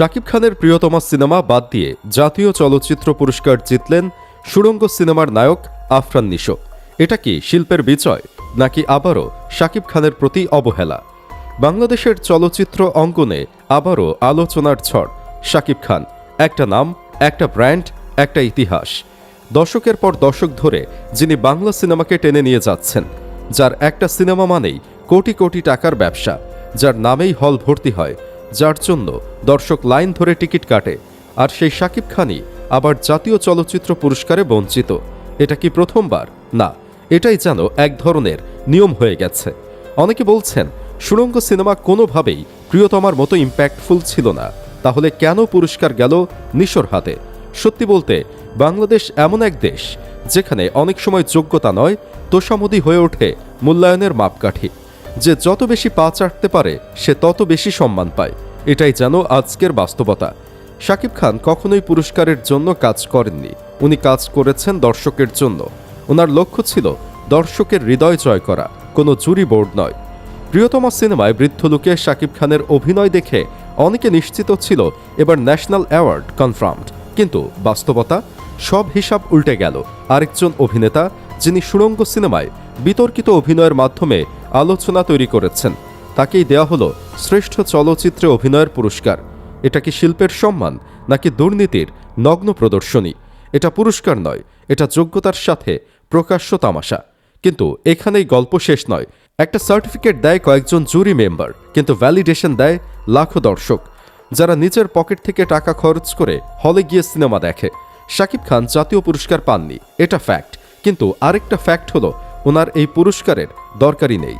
শাকিব খানের প্রিয়তমা সিনেমা বাদ দিয়ে জাতীয় চলচ্চিত্র পুরস্কার জিতলেন সুড়ঙ্গ সিনেমার নায়ক আফরান নিশো। এটা কি শিল্পের বিজয়, নাকি আবারও শাকিব খানের প্রতি অবহেলা? বাংলাদেশের চলচ্চিত্র অঙ্গনে আবারও আলোচনার ঝড়, শাকিব খান। একটা নাম, একটা ব্র্যান্ড, একটা ইতিহাস। দশকের পর দশক ধরে যিনি বাংলা সিনেমাকে টেনে নিয়ে যাচ্ছেন, যার একটা সিনেমা মানেই কোটি কোটি টাকার ব্যবসা, যার নামেই হল ভর্তি হয় যার জন্য দর্শক লাইন ধরে টিকিট কাটে, আর সেই শাকিব খানই আবার জাতীয় চলচ্চিত্র পুরস্কারে বঞ্চিত। এটা কি প্রথমবার? না, এটাই যেন এক ধরনের নিয়ম হয়ে গেছে। অনেকে বলছেন সুরঙ্গ সিনেমা কোনোভাবেই প্রিয়তমার মতো ইম্প্যাক্টফুল ছিল না। তাহলে কেন পুরস্কার গেল নিশোর হাতে? সত্যি বলতে, বাংলাদেশ এমন এক দেশ যেখানে অনেক সময় যোগ্যতা নয়, তোষামদি হয়ে ওঠে মূল্যায়নের মাপকাঠি। যে যত বেশি পা চাটতে পারে, সে তত বেশি সম্মান পায়। এটাই যেন আজকের বাস্তবতা। শাকিব খান কখনোই পুরস্কারের জন্য কাজ করেননি। উনি কাজ করেছেন দর্শকের জন্য। ওনার লক্ষ্য ছিল দর্শকের হৃদয় জয় করা, কোনো জুরি বোর্ড নয়। প্রিয়তমা সিনেমায় বৃদ্ধ লোকে শাকিব খানের অভিনয় দেখে অনেকে নিশ্চিত ছিল এবার ন্যাশনাল অ্যাওয়ার্ড কনফার্মড। কিন্তু বাস্তবতা? সব হিসাব উল্টে গেল। আরেকজন অভিনেতা, যিনি সুড়ঙ্গ সিনেমায় বিতর্কিত অভিনয়ের মাধ্যমে আলোচনা তৈরি করেছেন। তাকেই দেয়া হলো শ্রেষ্ঠ চলচ্চিত্রে অভিনয়ের পুরস্কার। এটা কি শিল্পের সম্মান, নাকি দুর্নীতির নগ্ন প্রদর্শনী? এটা পুরস্কার নয়, এটা যোগ্যতার সাথে প্রকাশ্য তামাশা। কিন্তু এখানেই গল্প শেষ নয়। একটা সার্টিফিকেট দেয় কয়েকজন জুরি মেম্বার, কিন্তু ভ্যালিডেশন দেয় লাখো দর্শক। যারা নিজের পকেট থেকে টাকা খরচ করে হলে গিয়ে সিনেমা দেখে। শাকিব খান জাতীয় পুরস্কার পাননি, এটা ফ্যাক্ট কিন্তু আরেকটা ফ্যাক্ট হলো ওনার এই পুরস্কারের দরকারই নেই।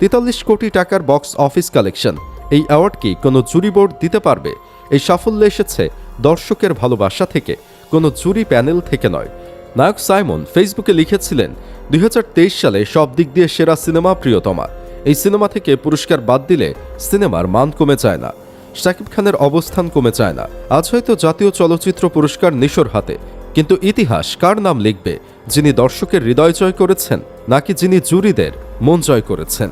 তেতাল্লিশ কোটি টাকার বক্স অফিস কালেকশন, এই অ্যাওয়ার্ড কি কোনো জুরি বোর্ড দিতে পারবে? এই সাফল্য এসেছে দর্শকের ভালোবাসা থেকে, কোনো জুরি প্যানেল থেকে নয়। নায়ক সাইমন ফেসবুকে লিখেছিলেন, দুই হাজার তেইশ সালে সব দিক দিয়ে সেরা সিনেমা প্রিয়তমা। এই সিনেমা থেকে পুরস্কার বাদ দিলে সিনেমার মান কমে যায় না। শাকিব খানের অবস্থান কমে যায় না। আজ হয়তো জাতীয় চলচ্চিত্র পুরস্কার নিশোর হাতে, কিন্তু ইতিহাস কার নাম লিখবে? যিনি দর্শকের হৃদয় জয় করেছেন নাকি যিনি জুরিদের মন জয় করেছেন?